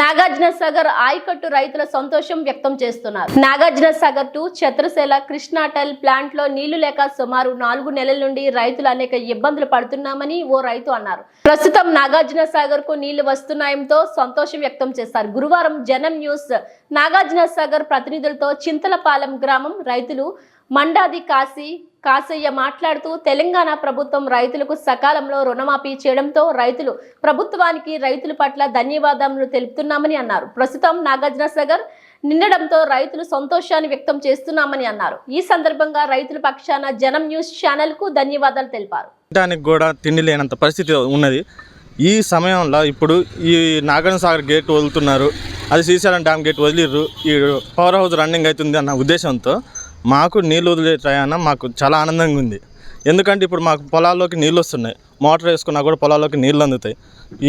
నాగార్జున సాగర్ ఆయకట్టు రైతుల సంతోషం వ్యక్తం చేస్తున్నారు. నాగార్జున సాగర్ టు ఛత్రసేల కృష్ణాటల్ ప్లాంట్లో నీళ్ళు లేక సుమారు నాలుగు నెలల నుండి రైతులు అనేక ఇబ్బందులు పడుతున్నామని ఓ రైతు అన్నారు. ప్రస్తుతం నాగార్జున సాగర్కు నీళ్ళు వస్తున్నాయంతో సంతోషం వ్యక్తం చేశారు. గురువారం జనం న్యూస్ నాగార్జున సాగర్ ప్రతినిధులతో చింతలపాలెం గ్రామం రైతులు మండాది కాశీ కాసయ్య మాట్లాడుతూ తెలంగాణ ప్రభుత్వం రైతులకు సకాలంలో రుణమాఫీ చేయడంతో రైతులు ప్రభుత్వానికి రైతుల పట్ల ధన్యవాదాలు తెలుపుతున్నామని అన్నారు. ప్రస్తుతం నాగార్జున సాగర్ నిండడంతో రైతులు సంతోషాన్ని వ్యక్తం చేస్తున్నామని అన్నారు. ఈ సందర్భంగా రైతుల పక్షాన జనం న్యూస్ ఛానల్కు ధన్యవాదాలు తెలిపారు. దానికి కూడా తిండి లేనంత పరిస్థితి ఉన్నది. ఈ సమయంలో ఇప్పుడు ఈ నాగార్జున సాగర్ గేట్ వదులుతున్నారు. అది శ్రీశైలం డ్యామ్ గేట్ వదిలిర్రు. ఈ పవర్ హౌస్ రన్నింగ్ అవుతుంది అన్న ఉద్దేశంతో మాకు నీళ్ళు వదిలే ప్రయాణం మాకు చాలా ఆనందంగా ఉంది. ఎందుకంటే ఇప్పుడు మాకు పొలాల్లోకి నీళ్ళు వస్తున్నాయి. మోటార్ వేసుకున్నా కూడా పొలాల్లోకి నీళ్ళు అందుతాయి.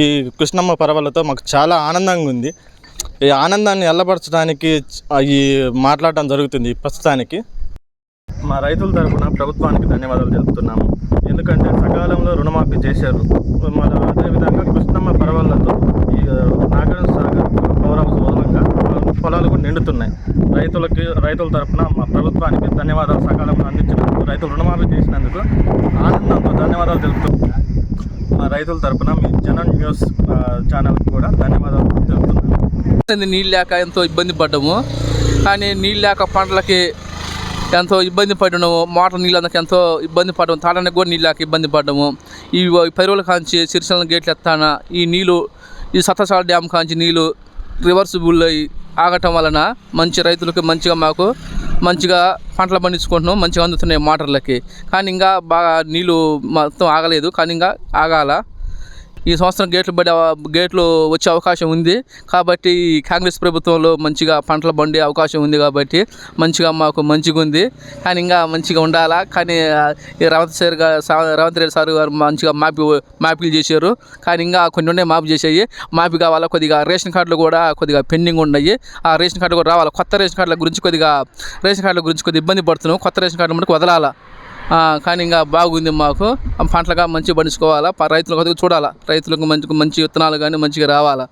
ఈ కృష్ణమ్మ పర్వాలతో మాకు చాలా ఆనందంగా ఉంది. ఈ ఆనందాన్ని ఎల్లబరచడానికి ఈ మాట్లాడటం జరుగుతుంది ప్రస్తుతానికి. మా రైతుల తరఫున ప్రభుత్వానికి ధన్యవాదాలు తెలుపుతున్నాము. ఎందుకంటే సకాలంలో రుణమాఫీ చేశారు. మన అదేవిధంగా కృష్ణమ్మ పర్వాలతో ఈ నాగరం సాగర్ పవర్ హౌస్ మూలంగా పొలాలు కూడా నిండుతున్నాయి. రైతులకి రైతుల తరఫున మా ప్రభుత్వానికి ధన్యవాదాలు. సకాలంలో అందించినందుకు రైతులు రుణమాఫీ చేసినందుకు ఆనందంతో ధన్యవాదాలు తెలుపుతున్నాం మా రైతుల తరఫున మీ జనం న్యూస్ ఛానల్కి కూడా ధన్యవాదాలు తెలుపుతున్నాను. నీళ్ళు లేక ఎంతో ఇబ్బంది పడ్డాము కానీ నీళ్ళు లేక పంటలకి ఎంతో ఇబ్బంది పడ్డాము మోటార్ నీళ్ళు అందరికి ఎంతో ఇబ్బంది పడ్డాము తాడడానికి కూడా నీళ్ళు లేక ఇబ్బంది పడ్డాము ఈ పరువుల కాంచి సిరిసల గేట్లు ఎత్తాన ఈ నీళ్ళు ఈ సత్తసాల డ్యామ్ కాంచి నీళ్ళు రివర్సిబుల్ అయ్యి ఆగటం వలన మంచి రైతులకు మంచిగా మాకు మంచిగా పంటలు పండించుకుంటున్నాం మంచిగా అందుతున్నాయి మోటార్లకి. కానీ ఇంకా బాగా నీళ్ళు మొత్తం ఆగలేదు కానీ ఇంకా ఆగాల. ఈ సంవత్సరం గేట్లు పడే గేట్లు వచ్చే అవకాశం ఉంది. కాబట్టి ఈ కాంగ్రెస్ ప్రభుత్వంలో మంచిగా పంటలు పండే అవకాశం ఉంది కాబట్టి మంచిగా మాకు మంచిగా ఉంది కానీ ఇంకా మంచిగా ఉండాలా? కానీ ఈ రేవంత్ సార్ గారు సా- రేవంత్ రెడ్డి సార్ గారు మంచిగా మాపి మాపిలు చేశారు. కానీ ఇంకా కొన్ని ఉన్నాయి మాఫీ చేసాయి. మాపి కావాలా? కొద్దిగా రేషన్ కార్డులు కూడా కొద్దిగా పెండింగ్ ఉన్నాయి. ఆ రేషన్ కార్డు కూడా రావాలి? కొత్త రేషన్ కార్డుల గురించి కొద్దిగా రేషన్ కార్డుల గురించి కొద్దిగా ఇబ్బంది పడుతున్నాం. కొత్త రేషన్ కార్డు మనకు వదలాలా? కానీ ఇంకా బాగుంది మాకు. ఆ పంటలుగా మంచిగా పండించుకోవాలా? రైతులకు చూడాలా? రైతులకు మంచి మంచి విత్తనాలు కానీ మంచిగా రావాలా?